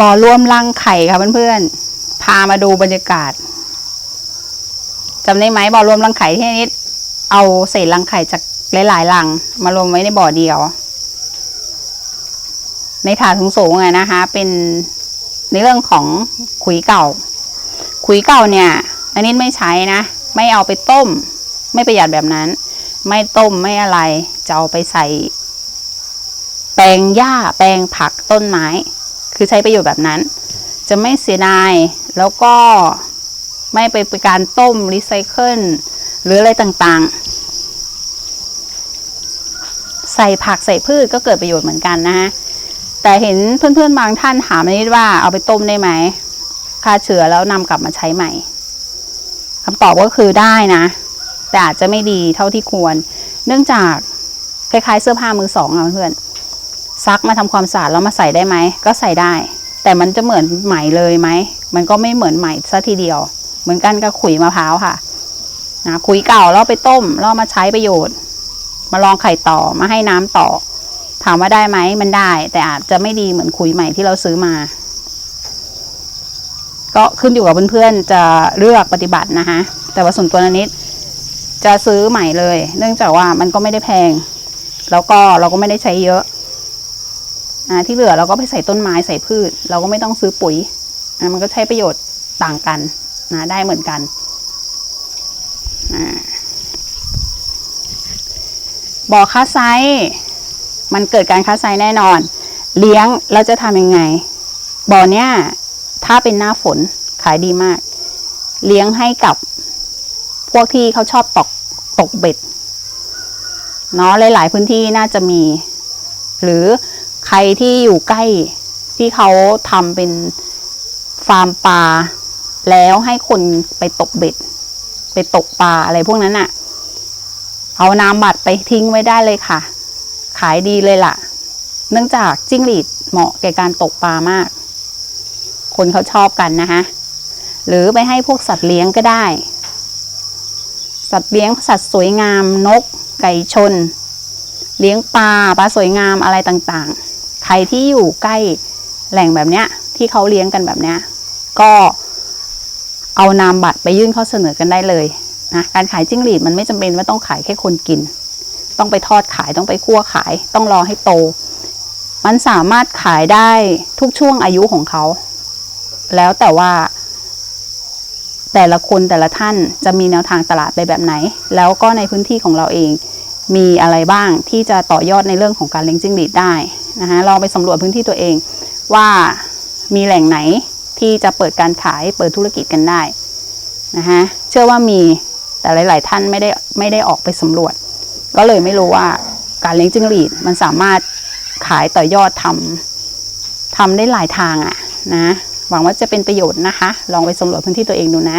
บ่อรวมรังไข่ค่ะเพื่อนๆ พามาดูบรรยากาศจำได้ไหมบ่อรวมรังไข่ที่นิด เอาเศษรังไข่จากหลายๆรัง มารวมไว้ในบ่อเดียว ในถาดสูงๆอะนะคะ เป็นในเรื่องของขุยเก่า ขุยเก่าเนี่ยอันนี้ไม่ใช้นะ ไม่เอาไปต้ม ไม่ประหยัดแบบนั้น ไม่ต้มไม่อะไร จะเอาไปใส่ แปลงหญ้าแปลงผักต้นไม้ คือใช้ประโยชน์แบบนั้น จะไม่เสียดายแล้วก็ไม่ไปเป็นการต้มรีไซเคิลหรืออะไรต่างๆ ใส่ผักใส่พืชก็เกิดประโยชน์เหมือนกันนะฮะแต่เห็นเพื่อนๆบางท่านถามนิดว่าเอาไปต้มได้ไหมฆ่าเชื้อแล้วนำกลับมาใช้ใหม่คำตอบก็คือได้นะ แต่อาจจะไม่ดีเท่าที่ควร เนื่องจากคล้ายๆเสื้อผ้ามือสองอะเพื่อน ซักมาทำความสะอาดแล้วมาใส่ได้ไหมก็ใส่ได้ แต่มันจะเหมือนใหม่เลยไหมมันก็ไม่เหมือนใหม่ซะทีเดียว เหมือนกันกับขุยมะพร้าวค่ะนะขุยเก่าแล้วไปต้มแล้วเอามาใช้ประโยชน์ มาลองไข่ต่อมาให้น้ำต่อ ถามว่าได้ไหมมันได้ แต่อาจจะไม่ดีเหมือนขุยใหม่ที่เราซื้อมา ก็ขึ้นอยู่กับเพื่อนๆจะเลือกปฏิบัตินะคะแต่ว่าส่วนตัวน,นิดจะซื้อใหม่เลย เนื่องจากว่ามันก็ไม่ได้แพง แล้วก็เราก็ไม่ได้ใช้เยอะ ที่เหลือเราก็ไปใส่ต้นไม้ใส่พืช เราก็ไม่ต้องซื้อปุ๋ยอ่ามันก็ใช้ประโยชน์ต่างกันนะได้เหมือนกันบ่อค้าไซมันเกิดการค้าไซแน่นอน เลี้ยงเราจะทำยังไงบ่อเนี้ยถ้าเป็นหน้าฝนขายดีมาก เลี้ยงให้กับพวกที่เขาชอบตกตกเบ็ดเนาะหลาย ๆ พื้นที่น่าจะมี หรือ ใครที่อยู่ใกล้ที่เขาทำเป็นฟาร์มปลาแล้วให้คนไปตกเบ็ด ไปตกปลาอะไรพวกนั้นอะเอาน้ำบัตรไปทิ้งไว้ได้เลยค่ะ ขายดีเลยล่ะ เนื่องจากจิ้งหรีดเหมาะแก่การตกปลามาก คนเขาชอบกันนะคะหรือไปให้พวกสัตว์เลี้ยงก็ได้ สัตว์เลี้ยงสัตว์สวยงามนก ไก่ชน เลี้ยงปลาปลาสวยงามอะไรต่างๆ ใครที่อยู่ใกล้แหล่งแบบเนี้ย ที่เขาเลี้ยงกันแบบเนี้ย ก็เอานามบัตรไปยื่นข้อเสนอกันได้เลยนะการขายจิ้งหรีดมันไม่จำเป็นว่าต้องขายแค่คนกิน ต้องไปทอดขายต้องไปคั่วขาย ต้องรอให้โต มันสามารถขายได้ทุกช่วงอายุของเขา แล้วแต่ว่า แต่ละคนแต่ละท่านจะมีแนวทางตลาดไปแบบไหน แล้วก็ในพื้นที่ของเราเอง มีอะไรบ้างที่จะต่อยอดในเรื่องของการเลี้ยงจิ้งหรีดได้ นะคะลองไปสำรวจพื้นที่ตัวเอง ว่ามีแหล่งไหนที่จะเปิดการขายเปิดธุรกิจกันได้นะคะเชื่อว่ามีแต่หลาย ๆ ท่านไม่ได้ไม่ได้ออกไปสำรวจ ก็เลยไม่รู้ว่าการเลี้ยงจิ้งหรีดมันสามารถขายต่อยอดทำทำได้หลายทางอะนะหวังว่าจะเป็นประโยชน์นะคะ ลองไปสำรวจพื้นที่ตัวเองดูนะ